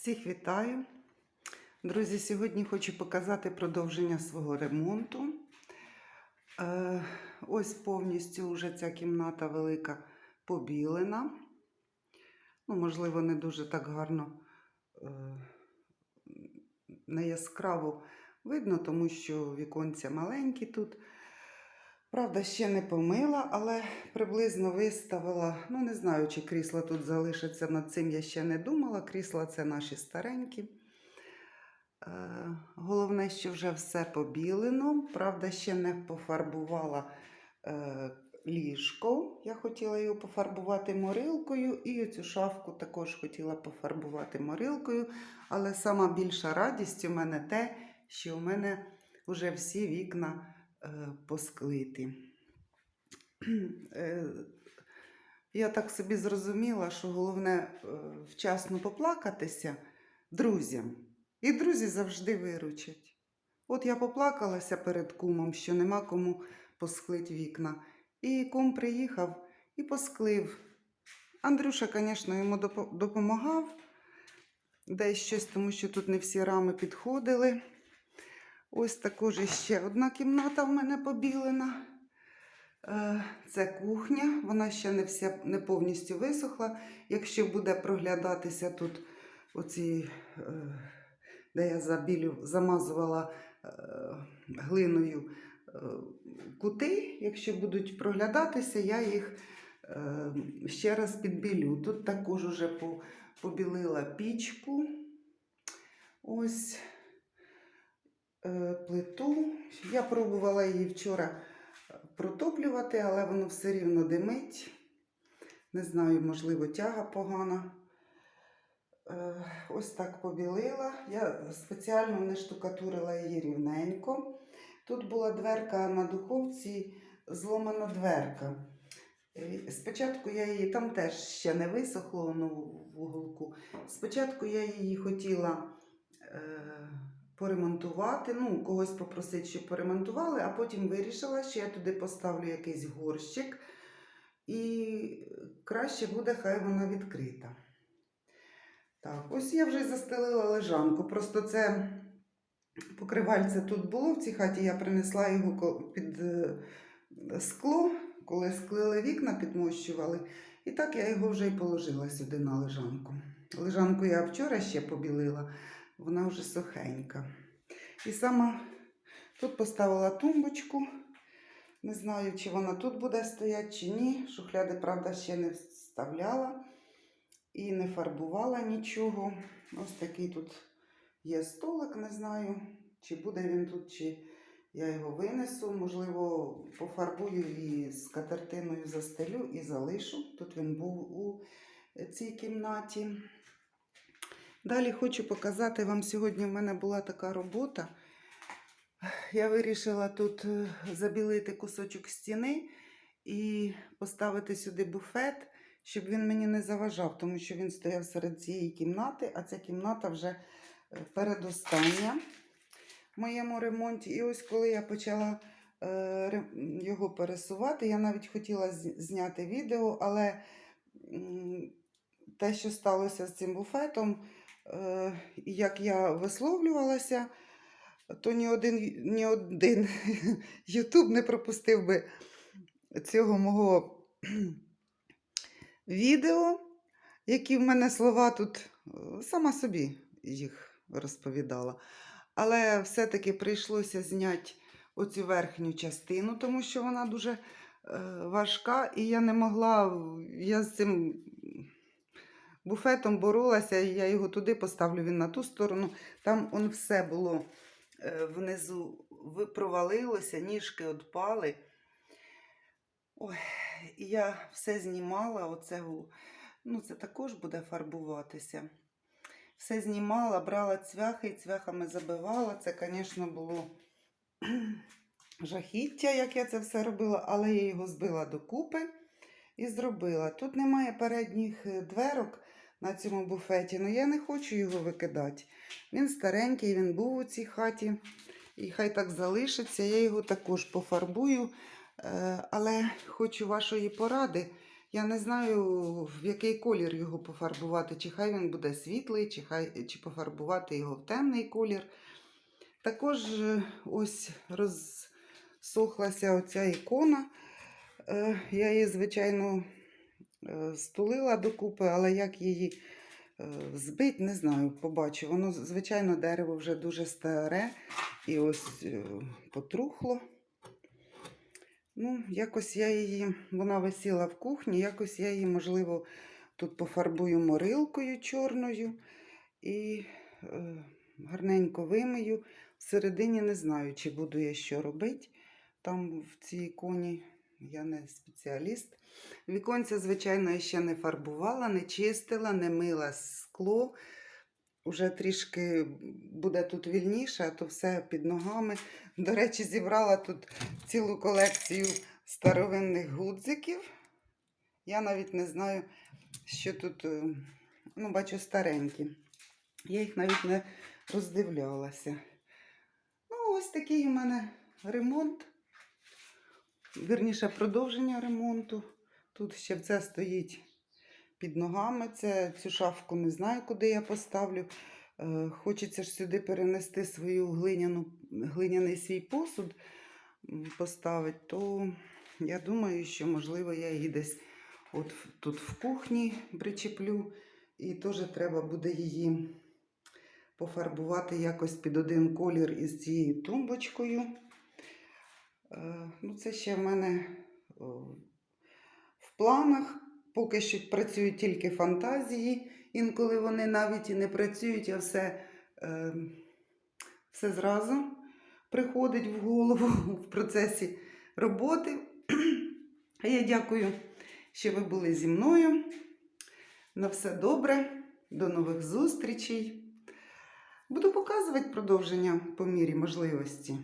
Всіх вітаю. Друзі, сьогодні хочу показати продовження свого ремонту. Е, ось повністю вже ця кімната велика побілена. Ну, можливо, не дуже так гарно, е, не яскраво видно, тому що віконця маленькі тут. Правда, ще не помила, але приблизно виставила. Ну, не знаю, чи крісла тут залишаться. Над цим я ще не думала. Крісла це наші старенькі. Е, Головне, що вже все побілено. Правда, ще не пофарбувала е, ліжко. Я хотіла його пофарбувати морилкою, і цю шафку також хотіла пофарбувати морилкою. Але сама більша радість у мене те, що у мене вже всі вікна е, посклиті. Е, Я так собі зрозуміла, що головне е, вчасно поплакатися друзям. І друзі завжди виручать. От я поплакалася перед кумом, що нема кому посклить вікна. І кум приїхав і посклив. Андрюша, звісно, йому допомагав десь щось, тому що тут не всі рами підходили. Ось також іще одна кімната в мене побілена. Е, Це кухня, вона ще не, вся, не повністю висохла. Якщо буде проглядатися тут оці, е, де я забілю, замазувала е, глиною кути, якщо будуть проглядатися, я їх ще раз підбілю. Тут також уже побілила пічку. Ось плиту. Я пробувала її вчора протоплювати, але воно все рівно димить. Не знаю, можливо, тяга погана. Е, Ось так побілила. Я спеціально не штукатурила її рівненько. Тут була дверка на духовці, зломана дверка. Е, Спочатку я її, там теж ще не висохло ну, в уголку. Спочатку я її хотіла е, поремонтувати, ну, когось попросити, щоб поремонтували, а потім вирішила, що я туди поставлю якийсь горщик, і краще буде, хай вона відкрита. Так, ось я вже застелила лежанку. Просто це покривальце тут було в цій хаті, я принесла його під е, скло, коли склили вікна, підмощували. І так я його вже й положила сюди на лежанку. Лежанку я вчора ще побілила, вона вже сухенька. І сама тут поставила тумбочку. Не знаю, чи вона тут буде стояти, чи ні. Шухляди, правда, ще не вставляла і не фарбувала нічого. Ось такий тут є столик, не знаю, чи буде він тут, чи я його винесу. Можливо, пофарбую і з катертиною застелю і залишу. Тут він був у цій кімнаті. Далі хочу показати вам сьогодні. в мене була така робота. Я вирішила тут е, забілити кусочок стіни і поставити сюди буфет, щоб він мені не заважав, тому що він стояв серед цієї кімнати, а ця кімната вже е, передостання в моєму ремонті. І ось коли я почала е, його пересувати, я навіть хотіла зняти відео, але те, що сталося з цим буфетом, як я висловлювалася, то ні один, ні один Ютуб не пропустив би цього мого відео, які в мене слова тут е, сама собі їх розповідала. Але все-таки прийшлося зняти оцю верхню частину, тому що вона дуже е, важка, і я не могла, я з цим буфетом боролася, і я його туди поставлю, він на ту сторону. Там он все було е, внизу провалилося, ніжки відпали. Ой, я все знімала, оце, ну це також буде фарбуватися. Все знімала, брала цвяхи і цвяхами забивала. Це, звісно, було жахіття, як я це все робила, але я його збила докупи і зробила. Тут немає передніх е, дверок на цьому буфеті, але я не хочу його викидати. Він старенький, він був у цій хаті. І хай так залишиться. Я його також пофарбую. Е, Але хочу вашої поради, Я не знаю, в який колір його пофарбувати, чи хай він буде світлий, чи, хай, чи пофарбувати його в темний колір. Також е, ось розсохлася оця ікона. Е, Я її, звичайно, стулила докупи, але як її е, збить, не знаю, побачу. Воно, звичайно, дерево вже дуже старе і ось е, потрухло. Ну, якось я її, вона висіла в кухні, якось я її, можливо, тут пофарбую морилкою чорною і е, гарненько вимию. Всередині не знаю, чи буду я що робити там в цій іконі. Я не спеціаліст. Віконця, звичайно, я ще не фарбувала, не чистила, не мила скло. Уже трішки буде тут вільніше, а то все під ногами. До речі, зібрала тут цілу колекцію старовинних гудзиків. Я навіть не знаю, що тут, е, ну, бачу, старенькі. Я їх навіть не роздивлялася. Ну, ось такий у мене ремонт. Вірніше, продовження ремонту. Тут ще це стоїть під ногами. Це, цю шафку не знаю, куди я поставлю. Е, Хочеться ж сюди перенести свою глиняну, глиняний свій посуд поставити, то я думаю, що можливо я її десь от тут в кухні причеплю. І теж треба буде її пофарбувати якось під один колір із цією тумбочкою. Е, Ну, це ще в мене в планах. Поки що працюють тільки фантазії. Інколи вони навіть і не працюють, а все, е, все зразу приходить в голову в процесі роботи. А я дякую, що ви були зі мною. На все добре. До нових зустрічей. Буду показувати продовження по мірі можливості.